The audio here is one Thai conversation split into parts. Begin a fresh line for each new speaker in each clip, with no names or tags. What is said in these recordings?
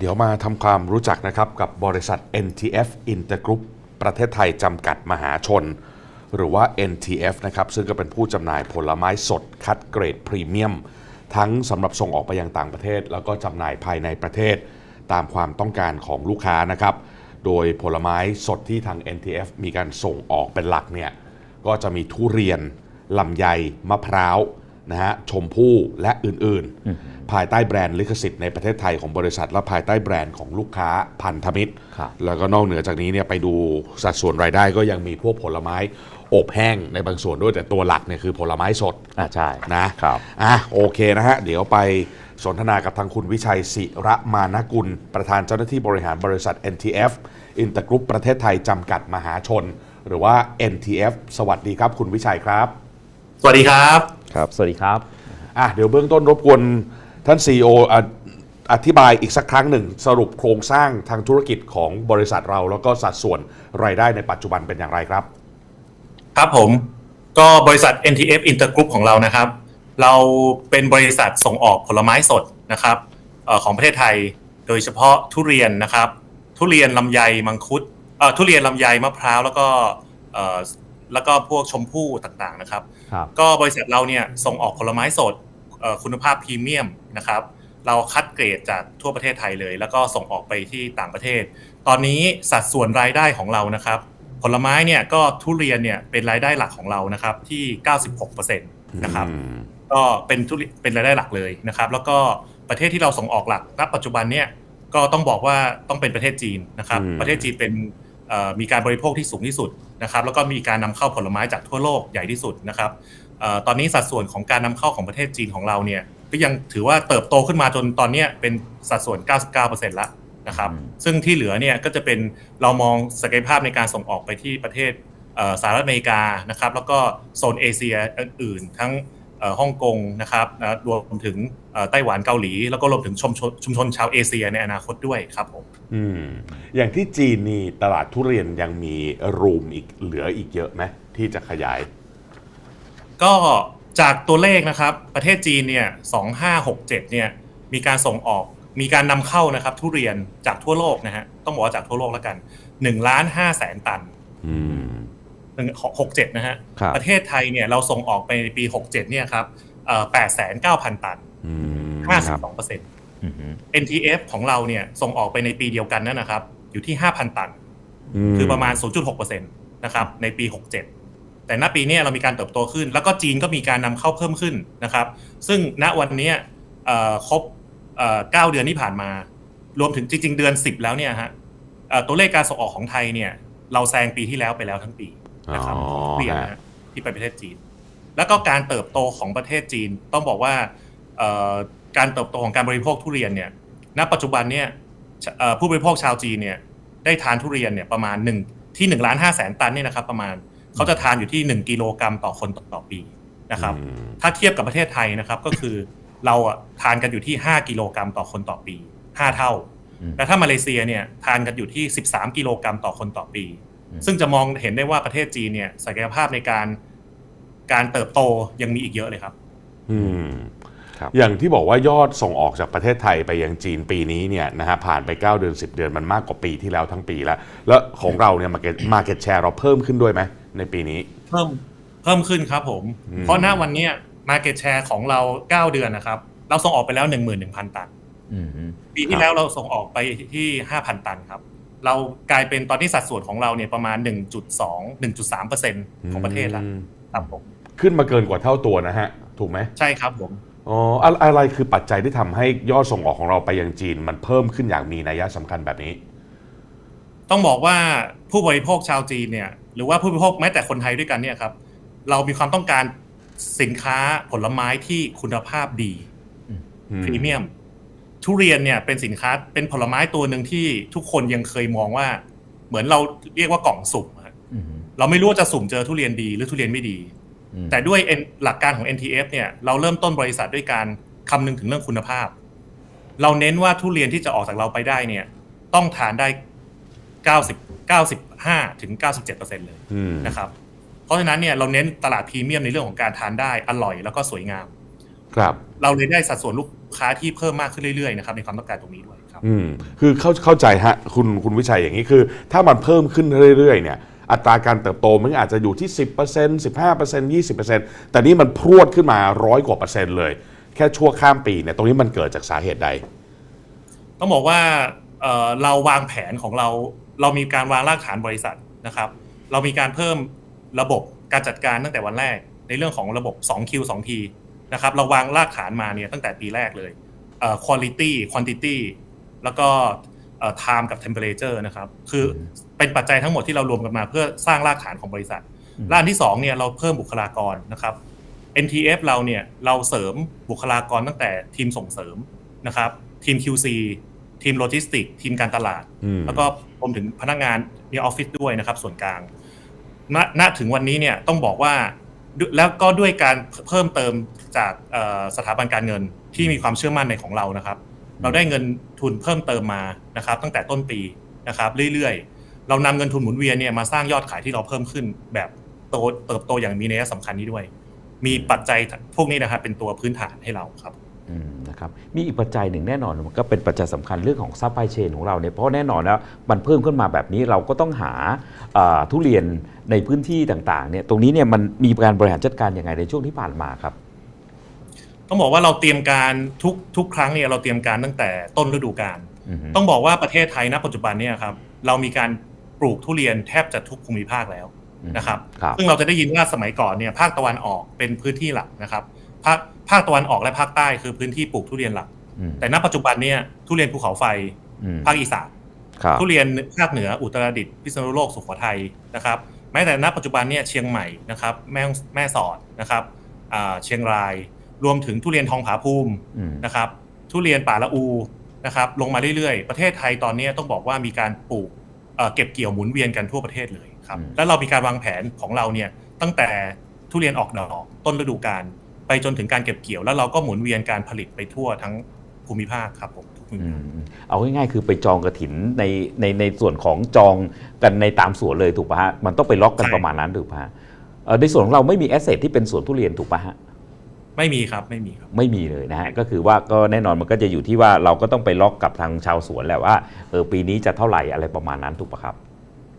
เดี๋ยวมาทำความรู้จักนะครับกับบริษัท NTF Intergroup ประเทศไทยจำกัดมหาชน หรือว่า NTF นะครับซึ่งก็เป็นผู้จำหน่ายผลไม้สดคัดเกรดพรีเมียม ทั้งสำหรับส่งออกไปยังต่างประเทศ แล้วก็จำหน่ายภายในประเทศ ตามความต้องการของลูกค้านะครับ โดยผลไม้สดที่ทาง NTF มีการส่งออกเป็นหลักเนี่ยก็จะมีทุเรียนลำไยมะพร้าว นะฮะชมพู่และอื่นๆ ภายใต้แบรนด์ลิขสิทธิ์ในประเทศไทยของบริษัท และภายใต้แบรนด์ของลูกค้าพันธมิตร
ครับ
แล้วก็นอกเหนือจากนี้เนี่ยไปดูสัดส่วนรายได้ก็ยังมีพวกผลไม้อบแห้งในบางส่วนด้วยแต่ตัวหลักเนี่ยคือผลไม้สด
อ่าใช่
นะครับอะโอเคนะฮะเดี๋ยวไปสนทนากับทางคุณวิชัยศิระมานกุล ประธานเจ้าหน้าที่บริหารบริษัท NTF Intergroup ประเทศไทยจำกัดมหาชน หรือว่า NTF สวัสดีครับ คุณวิชัยครับ
สวัสดีครับ
ครับ สวัสดีครับ
อะเดี๋ยวเบื้องต้นรบกวนท่าน CEO อะอธิบายอีกสักครั้งหนึ่ง สรุปโครงสร้างทางธุรกิจของบริษัทเรา แล้วก็สัดส่วนรายได้ในปัจจุบันเป็นอย่างไรครับ
ครับผมก็บริษัท NTF Intergroup ของเรานะครับ เราเป็นบริษัทส่งออกผลไม้สดนะครับเออของประเทศไทยโดยเฉพาะทุเรียนนะครับ ทุเรียนลำไยมังคุดเอ่อทุเรียนลำไยมะพร้าวแล้วก็เอ่อ แล้วก็พวกชมพู่ต่างๆนะครับ
ครับ
ก็บริษัทเราเนี่ยส่งออกผลไม้สดเอ่อคุณภาพพรีเมียมนะครับ เราคัดเกรดจากทั่วประเทศไทยเลย แล้วก็ส่งออกไปที่ต่างประเทศ ตอนนี้สัดส่วนรายได้ของเรานะครับ ผลไม้เนี่ยก็ทุเรียนเนี่ยเป็นรายได้หลักของเรานะครับที่ 96%นะครับ
อืม
ก็เป็นทุเรียนเป็นรายได้หลักเลยนะครับ แล้วก็ประเทศที่เราส่งออกหลักณปัจจุบันเนี่ยก็ต้องบอกว่าต้องเป็นประเทศจีนนะครับ
อืม
ประเทศจีนเป็นเอ่อ มีการบริโภคที่สูงที่สุดนะครับ แล้วก็มีการนำเข้าผลไม้จากทั่วโลกใหญ่ที่สุดนะครับเอ่อตอนนี้สัดส่วนของการนำเข้าของประเทศจีนของเราเนี่ยก็ยังถือว่าเติบโตขึ้นมาจนตอนเนี้ยเป็นสัดส่วน 99%แล้วนะครับ
อืม
ซึ่งที่เหลือเนี่ยก็จะเป็นเรามองศักยภาพในการส่งออกไปที่ประเทศเอ่อสหรัฐอเมริกานะครับ แล้วก็โซนเอเชียอื่นๆทั้งเอ่อ ฮ่องกงนะครับนะรวมถึงเอ่อไต้หวันเกาหลี แล้วก็รวมถึงชุมชนชุมชนชาวเอเชียในอนาคตด้วยครับผม
อืมอย่างที่จีนนี่ตลาดทุเรียนยังมีรูมอีกเหลืออีกเยอะไหมที่จะขยาย
ก็จากตัวเลขนะครับ ประเทศจีนเนี่ย2567เนี่ยมีการส่งออกมีการนำเข้านะครับ ทุเรียนจากทั่วโลกนะฮะต้องบอกว่าจากทั่วโลกแล้วกัน1ล้าน5แสนตัน
อืม
หนึ่งหกเจ็ดนะฮะ
ครับ
ประเทศไทยเนี่ยเราส่งออกไปในปี67เนี่ยครับแปดแสนเก้าพันตัน
อืม
ห้า
ค
สิ
รั
บบสองเปอร์เซ็นต์
อือฮึ
NTF ของเราเนี่ยส่งออกไปในปีเดียวกันนั่นนะครับ อยู่ที่ห้าพันตัน
ม
คือประมาณ 0.6เปอร์เซ็นต์นะครับในปี 67 แต่ณปีเนี้เรามีการเติบโตขึ้น แล้วก็จีนก็มีการนำเข้าเพิ่มขึ้นนะครับ ซึ่งณวันเนี้ยเอ่อครบเอ่อเก้าเดือนที่ผ่านมา รวมถึงจริง ๆ เดือน 10 แล้วเนี่ยฮะเอ่อตัวเลขการส่งออกของไทยเนี่ย เราแซงปีที่แล้วไปแล้วทั้งปี นะครับ
อ๋อ
เปลี่ยน
ฮะ
นะฮะที่ไปประเทศจีน แล้วก็การเติบโตของประเทศจีนต้องบอกว่าเอ่อการเติบโตของการบริโภคทุเรียนเนี่ยณปัจจุบันเนี่ยเอ่อผู้บริโภคชาวจีนเนี่ยได้ทานทุเรียนเนี่ยประมาณหนึ่งที่1ล้านห้าแสนตันเนี่ยนะครับ ประมาณเขาจะทานอยู่ที่1กิโลกรัมต่อคนต่อต่อปีนะครับ
อืม
ถ้าเทียบกับประเทศไทยนะครับก็คือเราอะทานกันอยู่ที่5กิโลกรัมต่อคนต่อปี5เท่า
อืม
แต่ถ้ามาเลเซียเนี่ยทานกันอยู่ที่13กิโลกรัมต่อคนต่อปี
อืม
ซึ่งจะมองเห็นได้ว่าประเทศจีนเนี่ยศักยภาพในการการเติบโตยังมีอีกเยอะเลยครับ
อืม
ครับ
อย่างที่บอกว่ายอดส่งออกจากประเทศไทยไปยังจีนปีนี้เนี่ยนะฮะผ่านไป 9 เดือน 10 เดือนมันมากกว่าปีที่แล้วทั้งปีแล้ว แล้วของเราเนี่ยมาเก็ตมาเก็ตแชร์เราเพิ่มขึ้นด้วยไหมในปีนี้
เพิ่มเพิ่มขึ้นครับผม
อืม
เพราะณวันเนี้มาเก็ตแชร์ของเรา 9 เดือนนะครับ เราส่งออกไปแล้ว 11,000 ตัน
อือฮึ
ปีที่แล้วเราส่งออกไปที่ 5,000 ตันครับ เรากลายเป็นตอนนี้สัดส่วนของเราเนี่ยประมาณ 1.2 1.3%ของประเทศละ
อืม
ครับผม
ขึ้นมาเกินกว่าเท่าตัวนะฮะ ถูกไหม
ใช่ครับผม
อ๋ออะอะไรคือปัจจัยที่ทำให้ยอดส่งออกของเราไปยังจีน มันเพิ่มขึ้นอย่างมีนัยสำคัญแบบนี้
ต้องบอกว่าผู้บริโภคชาวจีนเนี่ยหรือว่าผู้บริโภคแม้แต่คนไทยด้วยกันเนี่ยครับ เรามีความต้องการสินค้าผลไม้ที่คุณภาพดีพรีเมียม ทุเรียนเนี่ยเป็นสินค้าเป็นผลไม้ตัวหนึ่งที่ทุกคนยังเคยมองว่า เหมือนเราเรียกว่ากล่องสุ่มอะ
อือฮึ
เราไม่รู้ว่าจะสุ่มเจอทุเรียนดีหรือทุเรียนไม่ดี
อืม
แต่ด้วย N- หลักการของ NTF เนี่ยเราเริ่มต้นบริษัทด้วยการคำนึงถึงเรื่องคุณภาพ เราเน้นว่าทุเรียนที่จะออกจากเราไปได้เนี่ย ต้องทานได้ 90 95ถึง97เปอร์เซ็นต์เลย
อืม
นะครับเพราะฉะนั้นเนี่ยเราเน้นตลาดพรีเมียมในเรื่องของการทานได้อร่อยแล้วก็สวยงาม
ครับ
เราเลยได้สัดส่วนลูก ค้าที่เพิ่มมากขึ้นเรื่อยๆนะครับในความต้องการตรงนี้ด้วยครับครับ
อืมคือเข้าเข้าใจฮะคุณคุณวิชัยอย่างนี้คือ ถ้ามันเพิ่มขึ้นเรื่อยๆเนี่ยอัตราการเติบโตมันอาจจะอยู่ที่ 10% 15% 20%แต่นี่มันพรวดขึ้นมาร้อยกว่าเปอร์เซ็นต์เลย แค่ชั่วข้ามปีเนี่ยตรงนี้มันเกิดจากสาเหตุใด
ต้องบอกว่าเอ่อเราวางแผนของเรา เรามีการวางรากฐานบริษัทนะครับ เรามีการเพิ่มระบบการจัดการตั้งแต่วันแรก ในเรื่องของระบบ 2Q 2T นะครับเราวางรากฐานมาเนี่ยตั้งแต่ปีแรกเลยเอ่อ quality quantity แล้วก็เอ่อ time กับ temperature นะครับคือเป็นปัจจัยทั้งหมดที่เรารวมกันมาเพื่อสร้างรากฐานของบริษัท
อืม
และอันที่สองเนี่ยเราเพิ่มบุคลากรนะครับ NTF เราเนี่ยเราเสริมบุคลากรตั้งแต่ทีมส่งเสริมนะครับทีม QC ทีมโลจิสติกทีมการตลาด
อืม
แล้วก็รวมถึงพนักงานในออฟฟิศด้วยนะครับ ส่วนกลางณณถึงวันนี้เนี่ยต้องบอกว่าด้วย แล้วก็ด้วยการเพิ่มเติมจากสถาบันการเงินที่มีความเชื่อมั่นในของเรานะครับ เราได้เงินทุนเพิ่มเติมมานะครับ ตั้งแต่ต้นปีนะครับเรื่อยๆ เรานำเงินทุนหมุนเวียนเนี่ยมาสร้างยอดขายที่เราเพิ่มขึ้นแบบโตเติบโตอย่างมีนัยสำคัญนี้ด้วย มีปัจจัยพวกนี้นะครับเป็นตัวพื้นฐานให้เราครับ
นะครับมีอีกปัจจัยหนึ่งแน่นอนมันก็เป็นปัจจัยสำคัญเรื่องของซัพพลายเชนของเราเนี่ยเพราะแน่นอนแล้วมันเพิ่มขึ้นมาแบบนี้เราก็ต้องหาเอ่อทุเรียนในพื้นที่ต่างๆเนี่ยตรงนี้เนี่ยมันมีการบริหารจัดการยังไงในช่วงที่ผ่านมาครับ
ต้องบอกว่าเราเตรียมการทุกทุกครั้งเนี่ยเราเตรียมการตั้งแต่ต้นฤดูกาล
อือฮึ
ต้องบอกว่าประเทศไทยณปัจจุบันเนี่ยครับเรามีการปลูกทุเรียนแทบจะทุกภูมิภาคแล้วนะครับ
ครับ
ซึ่งเราจะได้ยินว่าสมัยก่อนเนี่ยภาคตะวันออกเป็นพื้นที่หลักนะครับ ภาคภาคตะวันออกและภาคใต้คือพื้นที่ปลูกทุเรียนหลัก
อืม
แต่ณปัจจุบันเนี่ยทุเรียนภูเขาไฟ
อืม
ภาคอีสาน
ครับ
ทุเรียนภาคเหนืออุตรดิตถ์พิษณุโลกสุโขทัยนะครับแม้แต่ณปัจจุบันเนี่ยเชียงใหม่นะครับแม่ฮ่องแม่สอดนะครับอ่าเชียงราย รวมถึงทุเรียนทองผาภูมิ
อืม
นะครับทุเรียนป่าละอูนะครับลงมาเรื่อยๆ ประเทศไทยตอนนี้ต้องบอกว่ามีการปลูกเอ่อเก็บเกี่ยวหมุนเวียนกันทั่วประเทศเลยครับแล้วเรามีการวางแผนของเราเนี่ยตั้งแต่ทุเรียนออกดอกต้นฤดูกาล ไปจนถึงการเก็บเกี่ยว แล้วเราก็หมุนเวียนการผลิตไปทั่วทั้งภูมิภาคครับผมทุกภูมิ
อื
ภาค
มเอาง่ายๆคือไปจองกระถินในในในส่วนของจองกันในตามสวนเลยถูกป่ะฮะมันต้องไปล็อกกัน
ใช่
ประมาณนั้นถูกป่ะฮะเอ่อในส่วนของเราไม่มีแอสเซทที่เป็นสวนทุเรียนถูกป่ะฮะ
ไม่มีครับไม่มีครับ
ไม่มีเลยนะฮะก็คือว่าก็แน่นอนมันก็จะอยู่ที่ว่าเราก็ต้องไปล็อกกับทางชาวสวนแหละว่าเออปีนี้จะเท่าไหร่อะไรประมาณนั้นถูกปะครับ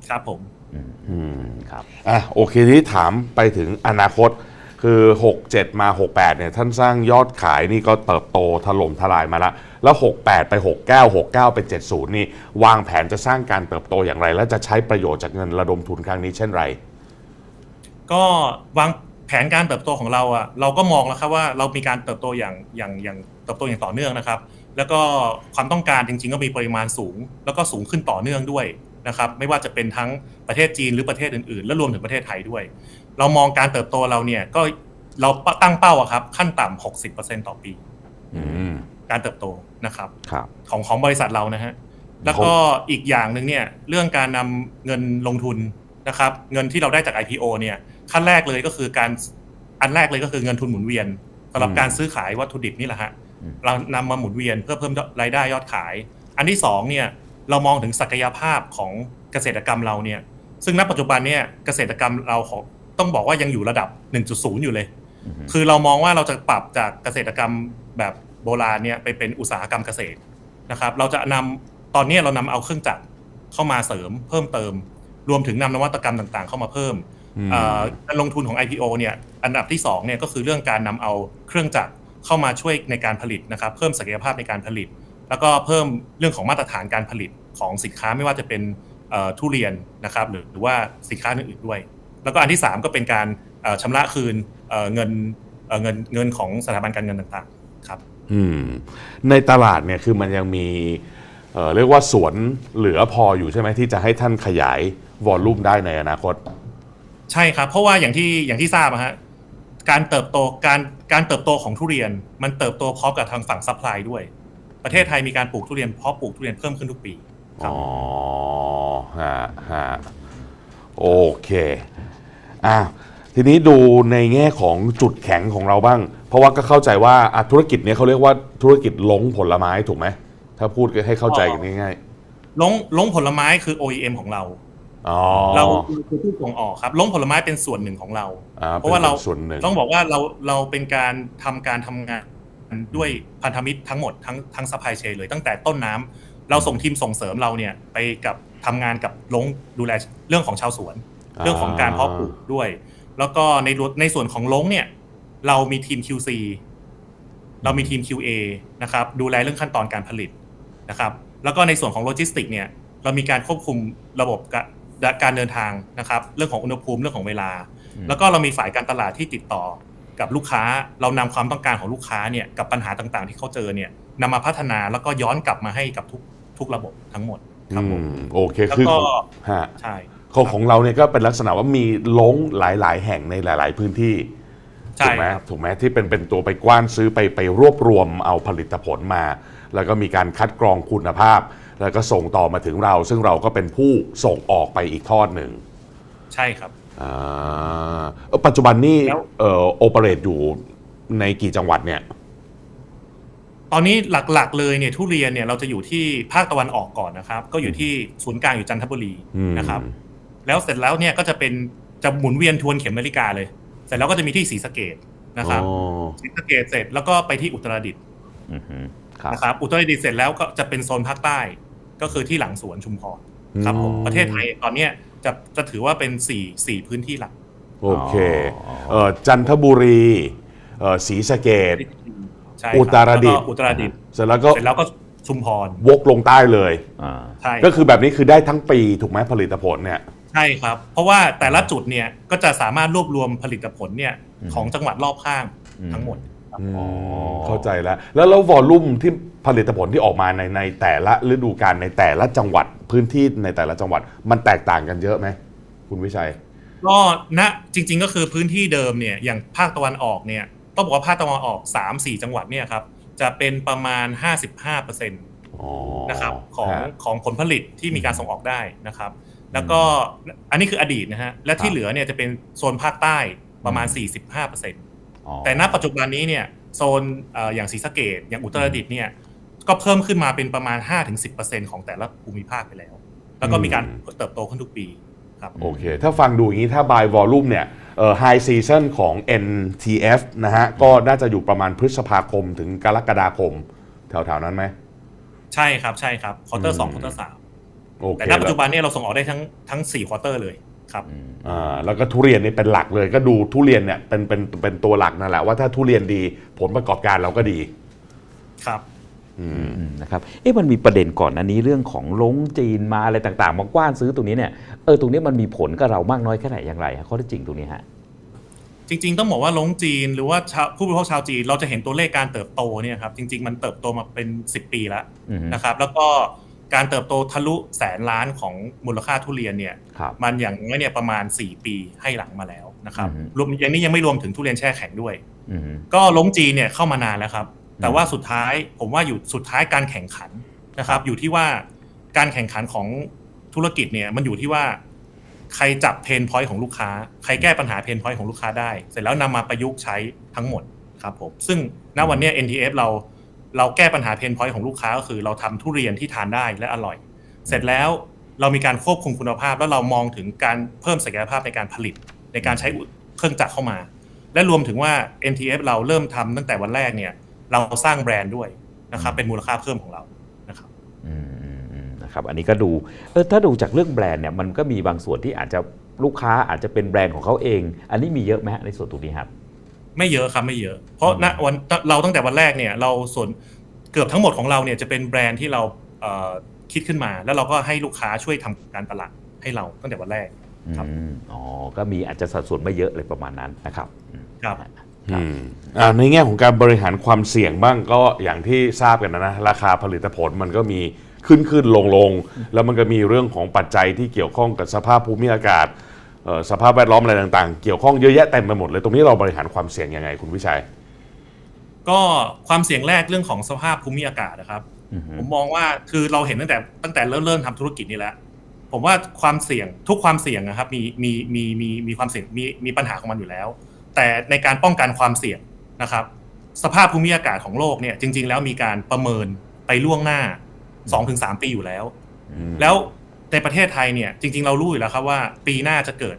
ครับผม
อืม
อืม
ครับ
อะโอเคทีนี้ถามไปถึงอนาคต คือ 67 มา 68 เนี่ย ท่านสร้างยอดขายนี่ก็เติบโตถล่มทลายมาแล้วแล้ว 68 ไป 69 69เป็น70 นี่ วางแผนจะสร้างการเติบโตอย่างไร และจะใช้ประโยชน์จากเงินระดมทุนครั้งนี้เช่นไร
ก็วางแผนการเติบโตของเราอะเราก็มองแล้วครับว่าเรามีการเติบโตอย่างอย่างอย่างเติบโตอย่างต่อเนื่องนะครับ แล้วก็ความต้องการจริง ๆ ก็มีปริมาณสูง แล้วก็สูงขึ้นต่อเนื่องด้วย นะครับไม่ว่าจะเป็นทั้งประเทศจีนหรือประเทศอื่นๆ และรวมถึงประเทศไทยด้วย เรามองการเติบโตเราเนี่ยก็เราตั้งเป้าอะครับ ขั้นต่ำ60%ต่อปี
อืม
การเติบโตนะครับ
ครับ
ของของบริษัทเรานะฮะแล้วก็อีกอย่างหนึ่งเนี่ยเรื่องการนำเงินลงทุนนะครับเงินที่เราได้จาก IPO เนี่ยขั้นแรกเลยก็คือการอันแรกเลยก็คือเงินทุนหมุนเวียนสำหรับ
อืม
การซื้อขายวัตถุดิบนี่แหละฮะ
อืม
เรานำมาหมุนเวียนเพื่อเพิ่มรายได้ยอดขาย อันที่สองเนี่ย เรามองถึงศักยภาพของเกษตรกรรมเราเนี่ย ซึ่งณปัจจุบันเนี่ยเกษตรกรรมเราของต้องบอกว่ายังอยู่ระดับ 1.0 อยู่เลย
อือฮึ
คือเรามองว่าเราจะปรับจากเกษตรกรรมแบบโบราณเนี่ยไปเป็นอุตสาหกรรมเกษตรนะครับ เราจะนำตอนนี้เรานำเอาเครื่องจักรเข้ามาเสริมเพิ่มเติม รวมถึงนำนวัตกรรมต่างๆ เข้ามาเพิ่ม
อืม
เอ่อการลงทุนของ IPO เนี่ยอันดับที่2เนี่ยก็คือเรื่องการนำเอาเครื่องจักรเข้ามาช่วยในการผลิตนะครับ เพิ่มศักยภาพในการผลิต แล้วก็เพิ่มเรื่องของมาตรฐานการผลิต ของสินค้าไม่ว่าจะเป็นเอ่อทุเรียนนะครับหรือหรือว่าสินค้าอื่นๆด้วย แล้วก็อันที่ 3 ก็เป็นการเอ่อชำระคืนเอ่อเงินเอ่อเงินเงินของสถาบันการเงินต่างๆครับ
อืมในตลาดเนี่ยคือมันยังมีเอ่อเรียกว่าสวนเหลือพออยู่ใช่ไหมที่จะให้ท่านขยายวอลลุ่มได้ในอนาคต
ใช่ครับ เพราะว่าอย่างที่อย่างที่ทราบนะฮะการเติบโตการการเติบโตของทุเรียน มันเติบโตพร้อมกับทางฝั่งซัพพลายด้วย ประเทศไทยมีการปลูกทุเรียนเพาะปลูกทุเรียนเพิ่มขึ้นทุกปีครับ
อ๋อฮะฮะโอเคอะทีนี้ดูในแง่ของจุดแข็งของเราบ้าง เพราะว่าก็เข้าใจว่าอะธุรกิจเนี้ยเขาเรียกว่าธุรกิจลงผลไม้ถูกไหมถ้าพูดให้เข้าใจกันง่าย
ลงลงผลไม้คือ OEM ของเรา
ๆอ๋อ
เราคือผู้ส่งออกครับลงผลไม้เป็นส่วนหนึ่งของเรา
อ่
เพราะว่าเรา
ป็นส่วนหนึ่ง
ต้องบอกว่าเราเราเป็นการทำการทำงานด้วยพันธมิตรทั้งหมดทั้งทั้งซัพพลายเชนเลยตั้งแต่ต้นน้ำ เราส่งทีมส่งเสริมเราเนี่ยไปกับทำงานกับลงดูแลเรื่องของชาวสวน
อ่า
เรื่องของการเพาะปลูกด้วย แล้วก็ในรในส่วนของลงเนี่ย เรามีทีม QC เรามีทีม QA นะครับ ดูแลเรื่องขั้นตอนการผลิตนะครับ แล้วก็ในส่วนของโลจิสติกเนี่ย เรามีการควบคุมระบบกะการเดินทางนะครับ เรื่องของอุณหภูมิเรื่องของเวลา
อืม
แล้วก็เรามีฝ่ายการตลาดที่ติดต่อกับลูกค้า เรานำความต้องการของลูกค้าเนี่ยกับปัญหาต่างๆ ที่เขาเจอเนี่ยนำมาพัฒนาแล้วก็ย้อนกลับมาให้กับทุก ทุกระบบทั้งหมดครับผม
อืมโอเค
แล้ว
คือ
ก็
ของฮะ
ใช่
ของของเราเนี่ยก็เป็นลักษณะว่ามีลงหลาย ๆ แห่งในหลาย ๆ พื้นที่
ใช่
ถูกไหม
ครับ
ถูกไหมที่เป็นเป็นตัวไปกว้านซื้อไปไปรวบรวมเอาผลิตผลมา แล้วก็มีการคัดกรองคุณภาพ แล้วก็ส่งต่อมาถึงเรา ซึ่งเราก็เป็นผู้ส่งออกไปอีกทอดหนึ่ง
ใช่ครับ
อ่าเอ่อปัจจุบันนี่
แล้ว
เอ่อโอเปเรตอยู่ในกี่จังหวัดเนี่ย
ตอนนี้หลักๆเลยเนี่ยทุเรียนเนี่ยเราจะอยู่ที่ภาคตะวันออกก่อนนะครับ ก็อยู่ที่ศูนย์กลางอยู่จันทบุรี
อืม
นะครับ แล้วเสร็จแล้วเนี่ยก็จะเป็นจะหมุนเวียนทวนเข็มนาฬิกาเลย เสร็จแล้วก็จะมีที่ศรีสะเกดนะครับ
อ๋อ
ศรีสะเกดเสร็จแล้วก็ไปที่อุตรดิตถ์
อือฮึครับ
นะครับอุตรดิตถ์เสร็จแล้วก็จะเป็นโซนภาคใต้ ก็คือที่หลังสวนชุมพรครับผม
อืม
ประเทศไทยตอนเนี้ยจะจะถือว่าเป็นสี่สี่พื้นที่หลัก
โอเค
อ๋อ
เอ่อจันทบุรีเอ่อศรีสะเกด
ใช่คบ
อุตรดิตถ์
แล้วก็อุตรดิตถ์
เสร็จแล้วก็
เสร็จแล้วก็ชุมพร
วกลงใต้เลย
อ่า
ใช่
ก็คือแบบนี้คือได้ทั้งปีถูกไหมผลิตผลเนี่ย
ใช่ครับ เพราะว่าแต่ละจุดเนี่ยก็จะสามารถรวบรวมผลิตผลเนี่ย
อืม
ของจังหวัดรอบข้าง
อืม
ทั้งหมด
อืม
อ๋อ
เข้าใจแล้ว แล้วแล้ววอลลุ่มที่ผลิตผลที่ออกมาในในแต่ละฤดูกาลในแต่ละจังหวัดพื้นที่ในแต่ละจังหวัดมันแตกต่างกันเยอะไหมคุณวิชัย
ก็ณจริง ๆ ก็คือพื้นที่เดิมเนี่ยอย่างภาคตะวันออกเนี่ย ต้องบอกว่าภาคตะวันออก 3 4 จังหวัดเนี่ยครับจะเป็นประมาณ 55%น
อ๋อะ
ครับของ
ฮะ
ของผลผลิตที่มีการส่งออกได้นะครับ แล้วก็อันนี้คืออดีตนะฮะและ
ครั
ที่
บ
เหลือเนี่ยจะเป็นโซนภาคใต้ประมาณ 45%
อ๋อ
แต่ณปัจจุบันนี้เนี่ยโซนเอ่ออย่างศรีสะเกดอย่างอุตรดิตถ์เนี่ยก็เพิ่มขึ้นมาเป็นประมาณ 5-10%ของแต่ละภูมิภาคไปแล้ว แล้วก็มีการเติบโตขึ้นทุกปีครับ
โอเค ถ้าฟังดูอย่างนี้ถ้า by volume เนี่ย เอ่อ high season ของ NTF นะฮะ ก็น่าจะอยู่ประมาณพฤษภาคมถึงกรกฎาคม แถวๆนั้นไหม
ใช่ครับใช่ครับควอเตอ
อื
ร์
ม
สองควอเตอร์สาม
โอเค
แต่ณปัจจุบันเนี่ยเราส่งออกได้ทั้งทั้งสี่ควอเตอร์เลยครับ
อืม
อ่าแล้วก็ทุเรียนนี่เป็นหลักเลยก็ดูทุเรียนเนี่ยเป็นเป็นเป็นตัวหลักนั่นแหละว่าถ้าทุเรียนดีผลประกอบการเราก็ดี
ครับ
อืม
อืม นะครับเอ๊ะมันมีประเด็นก่อนอันนี้เรื่องของลงจีนมาอะไรต่างๆมากว้านซื้อตรงนี้เนี่ยเออตรงนี้มันมีผลกับเรามากน้อยแค่ไหนอย่างไรฮะข้อเท็จจริงตรงนี้ฮะ
จริง ๆ ต้องบอกว่าลงจีนหรือว่าชาวผู้บริโภคชาวจีน เราจะเห็นตัวเลขการเติบโตเนี่ยครับจริง ๆ มันเติบโตมาเป็น 10 ปีแล้ว
อืม
นะครับ แล้วก็การเติบโตทะลุแสนล้านของมูลค่าทุเรียนเนี่ย
ครับ
มันอย่างน้อยเนี่ยประมาณ 4 ปีให้หลังมาแล้วนะครับ
อืม
รวมอย่างนี้ยังไม่รวมถึงทุเรียนแช่แข็งด้วย
อืม
ก็ลงจีนเนี่ยเข้ามานานแล้วครับ แต่ว่าสุดท้ายผมว่าอยู่สุดท้ายการแข่งขันนะครับ อยู่ที่ว่าการแข่งขันของธุรกิจเนี่ยมันอยู่ที่ว่าใครจับเพนพอยต์ของลูกค้า ใครแก้ปัญหาเพนพอยต์ของลูกค้าได้ เสร็จแล้วนำมาประยุกต์ใช้ทั้งหมดครับผมซึ่งณวันเนี้ย NTF เราเราแก้ปัญหาเพนพอยต์ของลูกค้าก็คือเราทำทุเรียนที่ทานได้และอร่อย เสร็จแล้วเรามีการควบคุมคุณภาพ แล้วเรามองถึงการเพิ่มศักยภาพในการผลิตในการใช้เครื่องจักรเข้ามา และรวมถึงว่า NTF เราเริ่มทำตั้งแต่วันแรกเนี่ย เราสร้างแบรนด์ด้วยนะครับเป็นมูลค่าเพิ่มของเรานะครับ
อืมอืมอืมนะครับอันนี้ก็ดูเออถ้าดูจากเรื่องแบรนด์เนี่ยมันก็มีบางส่วนที่อาจจะลูกค้าอาจจะเป็นแบรนด์ของเขาเอง อันนี้มีเยอะไหมฮะในส่วนตรงนี้ครับ
ไม่เยอะครับไม่เยอะ เพราะณวันเราตั้งแต่วันแรกเนี่ยเราส่วนเกือบทั้งหมดของเราเนี่ยจะเป็นแบรนด์ที่เราเอ่อคิดขึ้นมา แล้วเราก็ให้ลูกค้าช่วยทำการตลาดให้เราตั้งแต่วันแรกครับ
อืมอ๋อก็มีอาจจะสัดส่วนไม่เยอะเลยประมาณนั้นนะครับอืม
ครับ
อืมอ่า ในแง่ของการบริหารความเสี่ยงบ้างก็อย่างที่ทราบกันนะนะราคาผลิตผลมันก็มีขึ้นขึ้นลงลงแล้วมันก็มีเรื่องของปัจจัยที่เกี่ยวข้องกับสภาพภูมิอากาศเอ่อสภาพแวดล้อมอะไรต่างๆ เกี่ยวข้องเยอะแยะเต็มไปหมดเลย ตรงนี้เราบริหารความเสี่ยงยังไงคุณวิชัย
ก็ความเสี่ยงแรกเรื่องของสภาพภูมิอากาศนะครับ
อืม
ผมมองว่าคือเราเห็นตั้งแต่ตั้งแต่เริ่มเริ่มทำธุรกิจนี้แล้วผมว่าความเสี่ยงทุกความเสี่ยงนะครับ มีมีมีมีมีความเสี่ยงมีมีปัญหาของมันอยู่แล้ว แต่ในการป้องกันความเสี่ยงนะครับ สภาพภูมิอากาศของโลกเนี่ยจริง ๆ แล้วมีการประเมินไปล่วงหน้า 2-3 ปีอยู่แล้ว
อืม
แล้วในประเทศไทยเนี่ยจริง ๆ เรารู้อยู่แล้วครับว่า ปีหน้าจะเกิด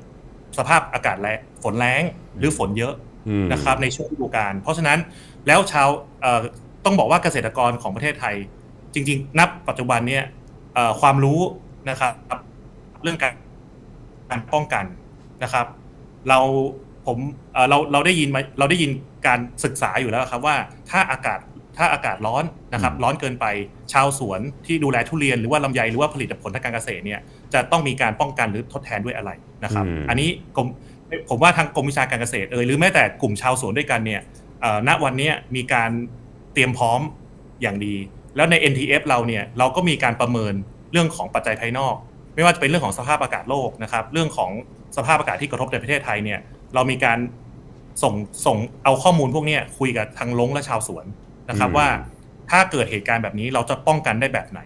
สภาพอากาศแล้งฝนแรงหรือฝนเยอะ
อืม
นะครับในช่วงฤดูกาลเพราะฉะนั้นแล้วชาวเอ่อต้องบอกว่าเกษตรกรของประเทศไทย จริง ๆ นับปัจจุบันเนี่ยเอ่อความรู้นะครับ เรื่องการการป้องกันนะครับ เรา ผมเอ่อเราเราได้ยินมาเราได้ยินการศึกษาอยู่แล้วครับว่าถ้าอากาศถ้าอากาศร้อนนะครับ ร้อนเกินไปชาวสวนที่ดูแลทุเรียนหรือว่าลำไยหรือว่าผลิตผลทางการเกษตรเนี่ยจะต้องมีการป้องกันหรือทดแทนด้วยอะไรนะครับ
อืม
อันนี้กรมผมว่าทางกรมวิชาการเกษตรเอยหรือแม้แต่กลุ่มชาวสวนด้วยกันเนี่ยเอ่อณวันเนี้ยมีการเตรียมพร้อมอย่างดี แล้วใน NTF เราเนี่ยเราก็มีการประเมินเรื่องของปัจจัยภายนอก ไม่ว่าจะเป็นเรื่องของสภาพอากาศโลกนะครับ เรื่องของสภาพอากาศที่กระทบในประเทศไทยเนี่ย เรามีการส่งส่งเอาข้อมูลพวกเนี้ยคุยกับทางลงและชาวสวนนะครับ
อืม
ว่าถ้าเกิดเหตุการณ์แบบนี้เราจะป้องกันได้แบบไหน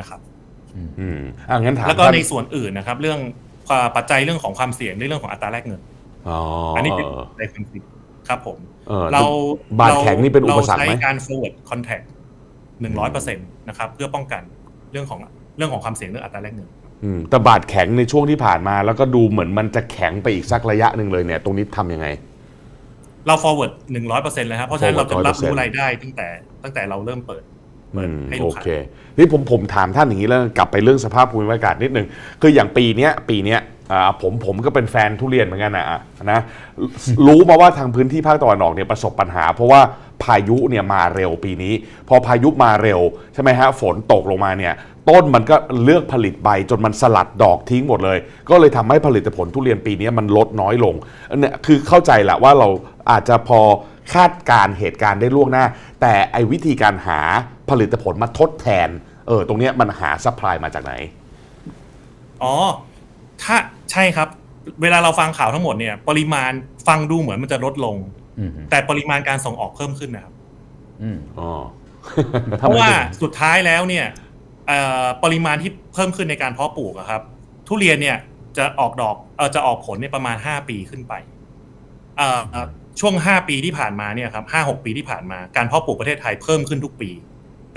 นะครับ
อืมอ่างั้นถาม
แล้วก็
ท่าน
ในส่วนอื่นนะครับ เรื่องความปัจจัยเรื่องของความเสี่ยงในเรื่องของอัตราแลกเงิน
อ๋อ
อั
อั
นนี้เป็นในความเสี่ยงครับผม
เออ
เรา
บาดแข็งนี่เป็นอุปสรรคไหม
เาใช้การ forward contact หนึ่งร้อยเปอร์เซ็นต์นะครับ เพื่อป้องกันเรื่องของเรื่องของความเสี่ยงเรื่องอัตราแลกเงิน
อืม แต่บาดแข็งในช่วงที่ผ่านมา แล้วก็ดูเหมือนมันจะแข็งไปอีกสักระยะหนึ่งเลยเนี่ย ตรงนี้ทำยังไง
เรา forward หนึ่งร้อยเปอร์เซ็นต์เลยครับเพราะฉะนั้นเราจะรับรู้
100%
รายได้ตั้งแต่ตั้งแต่เราเริ่มเปิดเปิด
อืม
ให้
โอ
ลูกค้า
เคนี่ผมผมถามท่านอย่างนี้แล้วกลับไปเรื่องสภาพภูมิอากาศนิดนึงคืออย่างปีเนี้ยปีเนี้ยอ่าผมผมก็เป็นแฟนทุเรียนเหมือนกันนะอะนะรู้มาว่าทางพื้นที่ภาคตะวันออกเนี่ยประสบปัญหา เพราะว่าพายุเนี่ยมาเร็วปีนี้ พอพายุมาเร็วใช่ไหมฮะฝนตกลงมาเนี่ย ต้นมันก็เลือกผลิตใบจนมันสลัดดอกทิ้งหมดเลย ก็เลยทำให้ผลิตผลทุเรียนปีนี้มันลดน้อยลงอันเนี่ยคือเข้าใจแหละว่าเราอาจจะพอคาดการณ์เหตุการณ์ได้ล่วงหน้า แต่ไอ้วิธีการหาผลิตผลมาทดแทนเออตรงเนี้ยมันหาซัพพลายมาจากไหน
อ๋อ ถ้าใช่ครับ เวลาเราฟังข่าวทั้งหมดเนี่ย ปริมาณฟังดูเหมือนมันจะลดลง
อืม
แต่ปริมาณการส่งออกเพิ่มขึ้นนะครับ
อืม
อ๋อ
เพราะว่าสุดท้ายแล้วเนี่ยเอ่อ ปริมาณที่เพิ่มขึ้นในการเพาะปลูกอะครับ ทุเรียนเนี่ยจะออกดอกเออจะออกผลในยประมาณ 5 ปีขึ้นไปเอ่อเอ่อช่วง 5 ปีที่ผ่านมาเนี่ยครับห้าหกปีที่ผ่านมาการเพาะปลูกประเทศไทยเพิ่มขึ้นทุกปี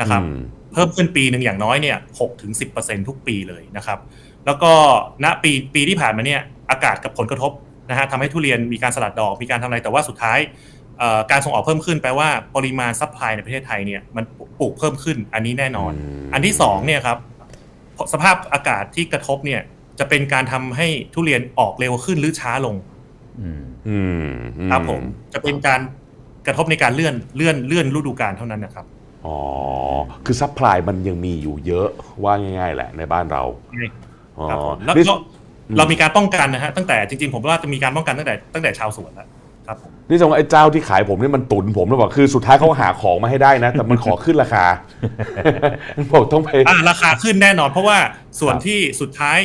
นะครับ
อืม
เพิ่มขึ้นปีหนึ่งอย่างน้อยเนี่ยหกถึงสิบเปอร์เซ็นทุกปีเลยนะครับ แล้วก็ณปีปีที่ผ่านมาเนี่ยอากาศกับผลกระทบนะฮะทำให้ทุเรียนมีการสลัดดอกมีการทำอะไรแต่ว่าสุดท้ายเอ่อ การส่งออกเพิ่มขึ้นแปลว่าปริมาณซัพพลายในประเทศไทยเนี่ยมันปลูกเพิ่มขึ้นอันนี้แน่นอน
อืม
อันที่สองเนี่ยครับสภาพอากาศที่กระทบเนี่ยจะเป็นการทำให้ทุเรียนออกเร็วขึ้นหรือช้าลง
อืม
อืม
ครับผมจะเป็นการกระทบในการเลื่อนเลื่อนเลื่อนฤดูกาลเท่านั้นนะครับ
อ๋อคือซัพพลายมันยังมีอยู่เยอะว่าง่าย ๆ แหละในบ้านเราอ๋อ
ครับผมแล้ว
นี่
ก็เรามีการป้องกันนะฮะตั้งแต่จริงๆ ผมว่าจะมีการป้องกันตั้งแต่ตั้งแต่ชาวสวนแล้ว ครับผม
นี่จังว่าไอ้เจ้าที่ขายผมนี่มันตุนผมหรือเปล่าคือสุดท้ายเขาหาของมาให้ได้นะ แต่มันขอขึ้นราคาบอกต้องไป
อ่าราคาขึ้นแน่นอน เพราะว่าส่วน
ครับ
ที่สุดท้าย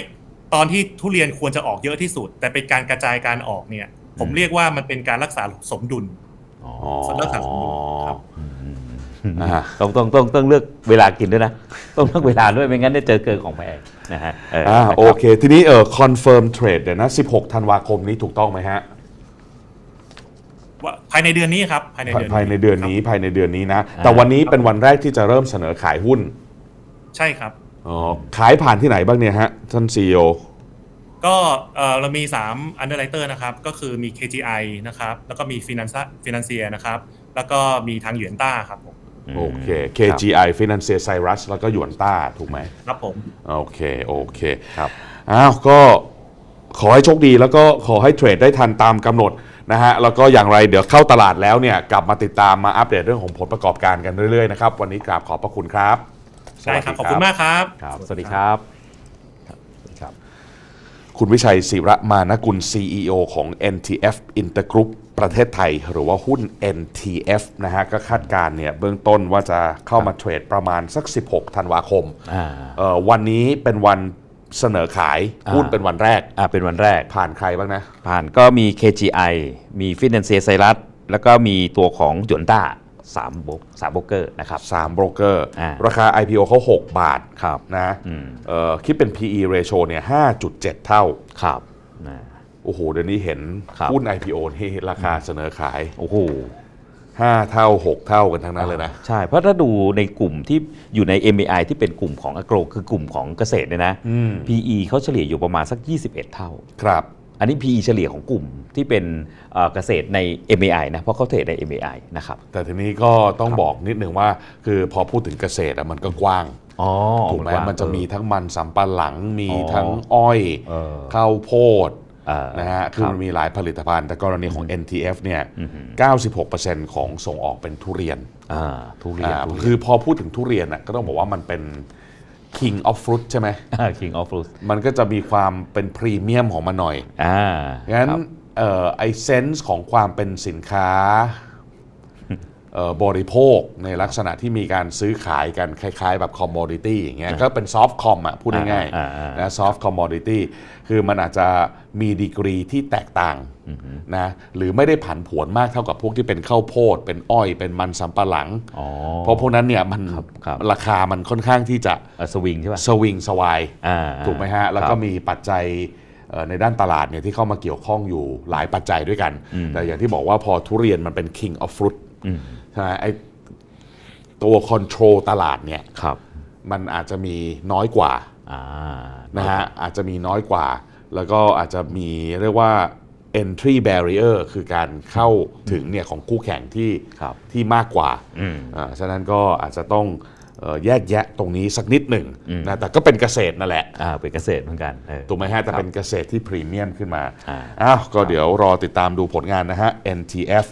ตอนที่ทุเรียนควรจะออกเยอะที่สุด แต่เป็นการกระจายการออกเนี่ย ผมเรียกว่ามันเป็นการรักษาสมดุล
อ๋อ
อ๋อ
รักษาสมดุลครับ
อ่า
ต้องต้องต้องต้องเลือกเวลากินด้วยนะ ต้องเลือกเวลาด้วยไม่งั้นได้เจอเกินของแพงนะฮะเออ
อ่า
นะครับ
โอเค ทีนี้เออคอนเฟิร์มเทรดเดี๋ยวนะ 16 ธันวาคมนี้ถูกต้องไหมฮะ
ว่าภายในเดือนนี้ครับภายใน
ภาย
เดือน
ภายในเดือนนี้
ครับ
ภายในเดือนนี้นะ แต่วันนี้เป็นวันแรกที่จะเริ่มเสนอขายหุ้น
ใช่ครับ
อ๋อขายผ่านที่ไหนบ้างเนี่ยฮะ ท่านซีอ
ก็เอ่อเรามี 3 underwriter นะครับ ก็คือมี KGI นะครับ แล้วก็มี Finanza Financier นะครับ แล้วก็มีทางหยวนต้าครับผม
โอเค KGI Financier Cyrus แล้วก็หยวนต้า ถูกไหม
ครับผม
โอเค โอเค
ครับ
อ้าว ก็ขอให้โชคดีแล้วก็ขอให้เทรดได้ทันตามกำหนด นะฮะแล้วก็อย่างไรเดี๋ยวเข้าตลาดแล้วเนี่ยกลับมาติดตามมาอัปเดตเรื่องของผลประกอบการกันเรื่อยๆนะครับวันนี้กราบขอบพระคุณครับ
ใช่ครับขอบคุณมากครับ
ครับสวัสดีครับครับสวัสดีครับ
คุณวิชัยศิระมานกุล CEO ของ NTF Intergroup ประเทศไทยหรือว่าหุ้น NTF นะฮะก็คาดการณ์เนี่ยเบื้องต้นว่าจะเข้ามาเทรดประมาณสัก 16 ธันวาคม
อ่า
เอ่อวันนี้เป็นวัน เสนอขาย
อ่า
หุ้นเป็นวันแรก
อ่าเป็นวันแรก
ผ่านใครบ้างนะ
ผ่านก็มี KGI มี Financier c y r u s แล้วก็มีตัวของหยวนต้าสามโบรกสามโบรกเกอร์นะครับ
3โบรกเกอร์
อ่า
ราคา IPO เขา 6 บาท
ครับ
นะ
อืม
เอ่อคิดเป็น PE ratio เนี่ย5.7 เท่า
ครับนะ
โอ้โห เดี๋ยวนี้เห็น
ครับ
หุ้น IPO ที่ราคาเสนอขาย
โอ้โห
5 เท่า 6 เท่ากันทั้งนั้นเลยนะ
ใช่ เพราะถ้าดูในกลุ่มที่อยู่ใน MAI ที่เป็นกลุ่มของ agro คือกลุ่มของเกษตรเนี่ยนะ
อืม
PE เขาเฉลี่ยอยู่ประมาณสัก 21 เท่า
ครับ
อันนี้ PE เฉลี่ยของกลุ่มที่เป็นเอ่อเกษตรใน MAI นะ เพราะเขาเทรดใน MAI นะครับ
แต่ทีนี้ก็ต้องบอกนิดนึงว่า คือพอพูดถึงเกษตรอะมันก็กว้าง
อ๋อ
ถูกไหม
ว่าง
มันจะมี
เออ
ทั้งมันสำปะหลังมี
อ๋อ
ทั้งอ้อย
เออ
ข้าวโพด
เอ่อ
นะฮะคือ
รับ
มันมีหลายผลิตภัณฑ์ แต่กรณีของ NTF เนี่ย 96%ของส่งออกเป็นทุเรียน
อ่าทุเรียน
อ่า
ทุเรียน
คือพอพูดถึงทุเรียนน่ะก็ต้องบอกว่ามันเป็น king of fruit ใช่ไหม
King of Fruits
มันก็จะมีความเป็นพรีเมียมของมันหน่อย
อ่า
งั้น
ครับ
เอ่อไอเซนส์ของความเป็นสินค้าเอ่อบริโภคในลักษณะที่มีการซื้อขายกันคล้ายๆ แบบคอมมอดิตี้อย่างเงี้ยก็เป็นซอฟต์คอมอะพูดง่าย
อ่าอ่า
ๆ
อ่า
นะซอฟต์คอมมอดิตี้ คือมันอาจจะมีดีกรีที่แตกต่างนะหรือไม่ได้ผันผวนมากเท่ากับพวกที่เป็นข้าวโพด เป็นอ้อยเป็นมันสำปะหลัง
อ๋อ
เพราะพวกนั้นเนี่ยมัน
ครับครับ
ราคามันค่อนข้างที่จะ
เอ่อสวิงใช่ป่ะ
สวิงสวาย
อ่า
ถูกไหมฮะ แล้ว
ค
ก็
รับ
มีปัจจัยเอ่อในด้านตลาดเนี่ยที่เข้ามาเกี่ยวข้องอยู่หลายปัจจัยด้วยกัน แต่อย่างที่บอกว่าพอทุเรียนมันเป็น king of fruit ใช่ไหมไอตัว control ตลาดเนี่ย
ครับ
มันอาจจะมีน้อยกว่า
อ่า
นะฮะอาจจะมีน้อยกว่า แล้วก็อาจจะมีเรียกว่า entry barrier คือการเข้าถึงเนี่ยของคู่แข่งที่
ครับ
ที่มากกว่าอ่า ฉะนั้นก็อาจจะต้องเอ่อแยกแยะตรงนี้สักนิดหนึ่งนะแต่ก็เป็นเกษตรนั่นแหละ
อ่าเป็นเกษตรเหมือนกันเออ
ถูกไหมฮะแต่
ครับ
เป็นเกษตรที่พรีเมียมขึ้นมา
อ่า
อ้าวก็เดี๋ยวรอติดตามดูผลงานนะฮะ NTF